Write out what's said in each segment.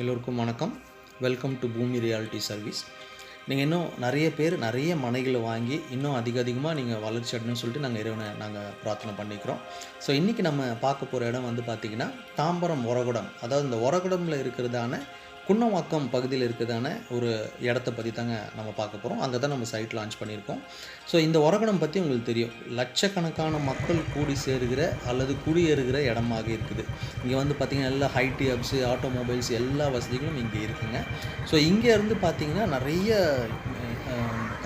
எல்லோருக்கும் வணக்கம். Welcome to Bhoomi reality service நீங்கள் இன்னும் நிறைய பேர் நிறைய மனைகளை வாங்கி இன்னும் அதிக அதிகமாக நீங்கள் வளர்ச்சி அடையணும்னு சொல்லிட்டு நாங்கள் இறைவனை நாங்கள் பிரார்த்தனை பண்ணிக்கிறோம். ஸோ இன்றைக்கி நம்ம பார்க்க போகிற இடம் வந்து பார்த்திங்கன்னா தாம்பரம் உரகுடம் அதாவது இந்த உரகுடமில் இருக்கிறதான குன்னவாக்கம் பகுதியில் இருக்கிறதான ஒரு இடத்த பற்றி தாங்க நம்ம பார்க்க போகிறோம் அங்கே தான் நம்ம சைட் லான்ச் பண்ணியிருக்கோம். ஸோ இந்த ஒரகடம் பற்றி உங்களுக்கு தெரியும். லட்சக்கணக்கான மக்கள் கூடி சேருகிற அல்லது குடியேறுகிற இடமாக இருக்குது. இங்கே வந்து பார்த்திங்கன்னா எல்லா ஹைடி ஹப்ஸு ஆட்டோமொபைல்ஸ் எல்லா வசதிகளும் இங்கே இருக்குங்க. ஸோ இங்கேருந்து பார்த்திங்கன்னா நிறைய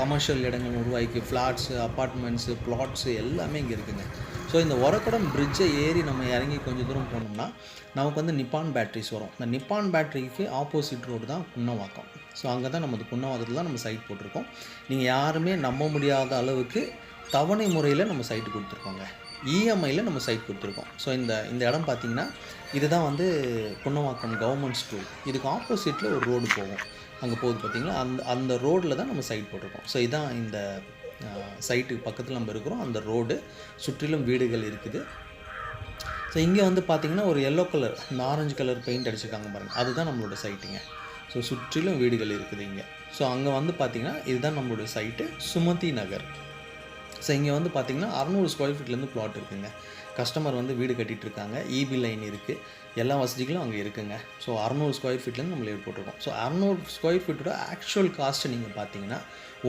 கமர்ஷியல் இடங்கள் உருவாக்கி ஃப்ளாட்ஸு அப்பார்ட்மெண்ட்ஸு ப்ளாட்ஸு எல்லாமே இங்கே இருக்குதுங்க ஸோ இந்த ஒரக்கடம் பிரிட்ஜை ஏறி நம்ம இறங்கி கொஞ்சம் தூரம் போனோம்னா நமக்கு வந்து நிப்பான் பேட்ரிஸ் வரும். இந்த நிப்பான் பேட்ரிக்கு ஆப்போசிட் ரோடு தான் குன்னவாக்கம். ஸோ அங்கே தான் நமது குன்னவாக்கத்தில் தான் நம்ம சைட் போட்டிருக்கோம். நீங்கள் யாருமே நம்ப முடியாத அளவுக்கு தவணை முறையில் நம்ம சைட்டு கொடுத்துருக்கோங்க. இஎம்ஐயில் நம்ம சைட் கொடுத்துருக்கோம். ஸோ இந்த இந்த இடம் பார்த்திங்கன்னா இதுதான் வந்து குன்னவாக்கம் கவர்மெண்ட் ஸ்கூல் இதுக்கு ஆப்போசிட்டில் ஒரு ரோடு போகும். அங்கே போகுது பார்த்திங்களா அந்த அந்த ரோட்டில் தான் நம்ம சைட் போட்டிருக்கோம். ஸோ இதுதான் இந்த சைட்டுக்கு பக்கத்தில் நம்ம இருக்கிறோம். அந்த ரோடு சுற்றிலும் வீடுகள் இருக்குது. ஸோ இங்கே வந்து பார்த்திங்கன்னா ஒரு எல்லோ கலர் இந்த ஆரஞ்சு கலர் பெயிண்ட் அடிச்சிருக்காங்க பாருங்கள் அதுதான் நம்மளோட சைட்டுங்க ஸோ சுற்றிலும் வீடுகள் இருக்குது இங்கே. ஸோ அங்கே வந்து பார்த்திங்கன்னா இதுதான் நம்மளுடைய சைட்டு சுமதி நகர். ஸோ இங்கே வந்து பார்த்திங்கன்னா அறநூறு ஸ்கொயர் ஃபீட்லேருந்து பிளாட் இருக்குங்க. கஸ்டமர் வந்து வீடு கட்டிகிட்ருக்காங்க இபி லைன் இருக்குது எல்லா வசதிகளும் அங்கே இருக்குங்க. ஸோ அறநூறு ஸ்கொயர் ஃபீட்லேருந்து நம்ம போட்டிருக்கோம். ஸோ அறநூறு ஸ்கொயர் ஃபீட்டோட ஆக்சுவல் காஸ்ட்டு நீங்கள் பார்த்தீங்கன்னா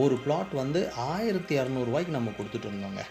ஒரு பிளாட் வந்து ஆயிரத்தி இரநூறுவாய்க்கு நம்ம கொடுத்துட்டு இருந்தோங்க.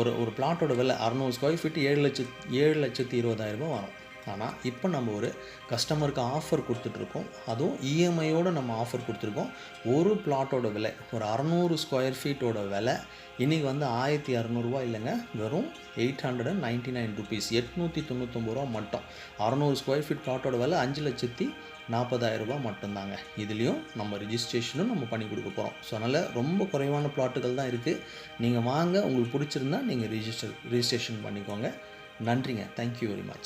ஒரு ஒரு பிளாட்டோட விலை அறநூறு ஸ்கொயர் ஃபீட் ஏழு லட்சத்து ஏழு லட்சத்தி இருபதாயிரரூபா வரும். ஆனால் இப்போ நம்ம ஒரு கஸ்டமருக்கு ஆஃபர் கொடுத்துட்ருக்கோம். அதுவும் இஎம்ஐயோடு நம்ம ஆஃபர் கொடுத்துருக்கோம். ஒரு பிளாட்டோட விலை ஒரு அறநூறு ஸ்கொயர் ஃபீட்டோட விலை. இன்றைக்கி வந்து ஆயிரத்தி இரநூறுவா இல்லைங்க. வெறும் eight hundred and ninety nine rupees எட்நூற்றி தொண்ணூத்தொம்பது ரூபா மட்டும். அறநூறு ஸ்கொயர் ஃபீட் பிளாட்டோட விலை அஞ்சு லட்சத்தி நாற்பதாயிரரூபா மட்டும்தாங்க. இதுலேயும் நம்ம ரிஜிஸ்ட்ரேஷனும் நம்ம பண்ணி கொடுக்க போகிறோம் ஸோ அதனால் ரொம்ப குறைவான பிளாட்டுகள் தான் இருக்குது நீங்கள் வாங்க உங்களுக்கு பிடிச்சிருந்தா நீங்கள் ரிஜிஸ்டர் ரிஜிஸ்ட்ரேஷன் பண்ணிக்கோங்க. நன்றிங்க. Thank you very much